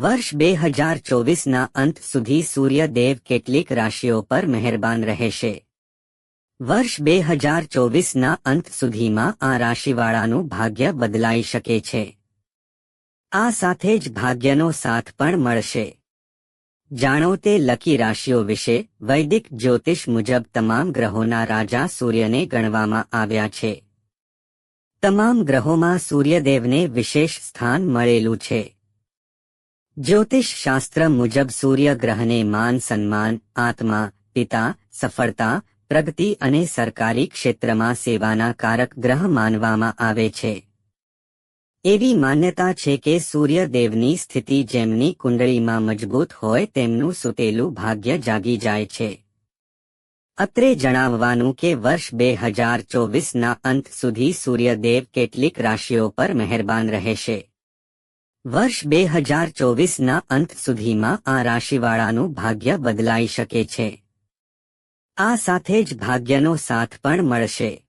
વર્ષ બે હજાર ચોવીસના અંત સુધી સૂર્યદેવ કેટલીક રાશિઓ પર મહેરબાન રહેશે. વર્ષ બે હજાર ચોવીસના અંત સુધીમાં આ રાશિવાળાનું ભાગ્ય બદલાઈ શકે છે. આ સાથે જ ભાગ્યનો સાથ પણ મળશે. જાણો તે લકી રાશિઓ વિશે વૈદિક જ્યોતિષ મુજબ તમામ ગ્રહોના રાજા સૂર્યને ગણવામાં આવ્યા છે. તમામ ગ્રહોમાં સૂર્યદેવને વિશેષ સ્થાન મળેલું છે. જ્યોતિષ શાસ્ત્ર મુજબ સૂર્ય ગ્રહને માન સન્માન, આત્મા, પિતા, સફળતા, પ્રગતિ અને સરકારી ક્ષેત્રમાં સેવાના કારક ગ્રહ માનવામાં આવે છે. એવી માન્યતા છે કે સૂર્યદેવની સ્થિતિ જેમની કુંડળીમાં મજબૂત હોય તેમનું સુતેલું ભાગ્ય જાગી જાય છે. અત્રે જણાવવાનું કે વર્ષ બે હજાર ચોવીસના અંત સુધી સૂર્યદેવ કેટલીક રાશિઓ પર મહેરબાન રહેશે. વર્ષ બે હજાર ચોવીસના અંત સુધીમાં આ રાશિવાળાનું ભાગ્ય બદલાઈ શકે છે. આ સાથે જ ભાગ્યનો સાથ પણ મળશે.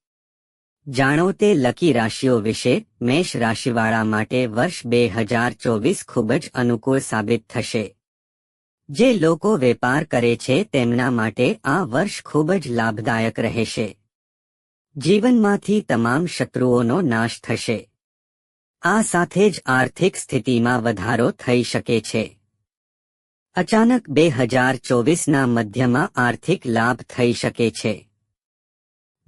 જાણો તે લકી રાશિઓ વિશે મેષ રાશિવાળા માટે વર્ષ બે હજાર ચોવીસ ખૂબ જ અનુકૂળ સાબિત થશે. જે લોકો વેપાર કરે છે તેમના માટે આ વર્ષ ખૂબ જ લાભદાયક રહેશે. જીવનમાંથી તમામ શત્રુઓનો નાશ થશે. આ સાથે જ આર્થિક સ્થિતિમાં વધારો થઈ શકે છે. અચાનક બે હજાર ચોવીસના મધ્યમાં આર્થિક લાભ થઈ શકે છે.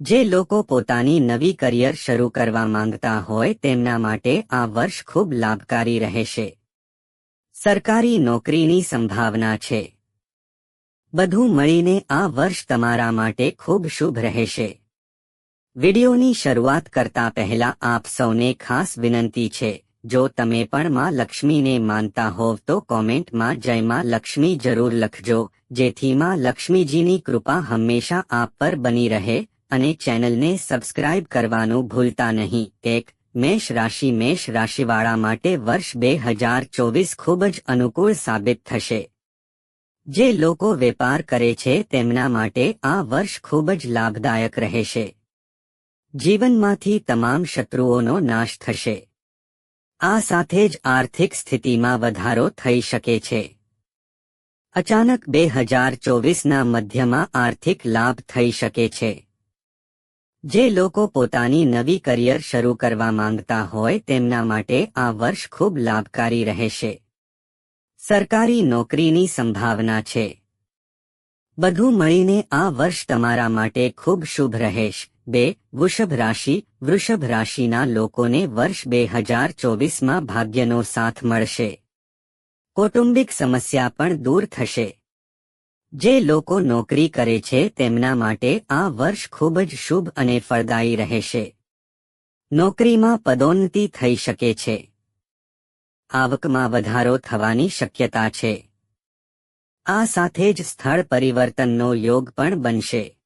જે લોકો પોતાની નવી કરિયર શરૂ કરવા માંગતા હોય તેમના માટે આ વર્ષ ખૂબ લાભકારી રહેશે. સરકારી નોકરીની સંભાવના છે. બધું મળીને આ વર્ષ તમારા માટે ખૂબ શુભ રહેશે. વિડિયોની શરૂઆત કરતા પહેલા આપ સૌને ખાસ વિનંતી છે, જો તમે પણ માં લક્ષ્મીને માનતા હોવ તો કોમેન્ટમાં જય માં લક્ષ્મી જરૂર લખજો, જેથી માં લક્ષ્મીજીની કૃપા હંમેશા આપ પર બની રહે, અને ચેનલને સબસ્ક્રાઇબ કરવાનું ભૂલતા નહીં. એક, મેષ રાશિ મેષ રાશિવાળા માટે વર્ષ બે હજાર ચોવીસ ખૂબ જ અનુકૂળ સાબિત થશે. જે લોકો વેપાર કરે છે તેમના માટે આ વર્ષ ખૂબ જ લાભદાયક રહેશે. જીવનમાંથી તમામ શત્રુઓનો નાશ થશે. આ સાથે જ આર્થિક સ્થિતિમાં વધારો થઈ શકે છે. અચાનક બે હજાર ચોવીસના મધ્યમાં આર્થિક લાભ થઈ શકે છે. જે લોકો પોતાની નવી કરિયર શરૂ કરવા માંગતા હોય તેમના માટે આ વર્ષ ખૂબ લાભકારી રહેશે. સરકારી નોકરીની સંભાવના છે. બધું મળીને આ વર્ષ તમારા માટે ખૂબ શુભ રહેશ. બે, વૃષભ રાશિ, વૃષભ રાશિના લોકોને વર્ષ બે હજાર ચોવીસમાં ભાગ્યનો સાથ મળશે. કૌટુંબિક સમસ્યા પણ દૂર થશે. જે લોકો નોકરી કરે છે તેમના માટે આ વર્ષ ખૂબ જ શુભ અને ફળદાયી રહેશે. નોકરીમાં પદોન્નતિ થઈ શકે છે. આવકમાં વધારો થવાની શક્યતા છે. આ સાથે જ સ્થળ પરિવર્તનનો યોગ પણ બનશે.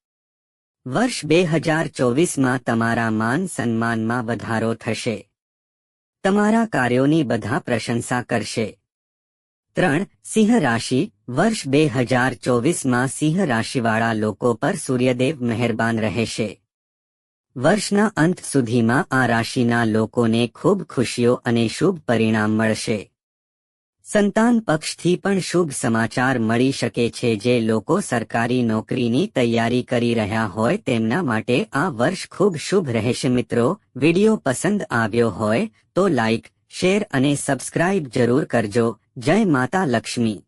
વર્ષ બે હજાર ચોવીસમાં તમારા માન સન્માનમાં વધારો થશે. તમારા કાર્યોની બધા પ્રશંસા કરશે. ત્રણ, સિંહ રાશિ. વર્ષ બે હજાર ચોવીસમાં સિંહ રાશિવાળા લોકો પર સૂર્યદેવ મહેરબાન રહેશે. વર્ષના અંત સુધીમાં આ રાશિના લોકોને ખૂબ ખુશીઓ અને શુભ પરિણામ મળશે. સંતાન પક્ષથી પણ શુભ સમાચાર મળી શકે છે જે લોકો સરકારી નોકરીની તૈયારી કરી રહ્યા હોય તેમના માટે આ વર્ષ ખૂબ શુભ રહેશે. મિત્રો, વિડિયો પસંદ આવ્યો હોય તો લાઇક શેર અને સબસ્ક્રાઇબ જરૂર કરજો. જય માતા લક્ષ્મી.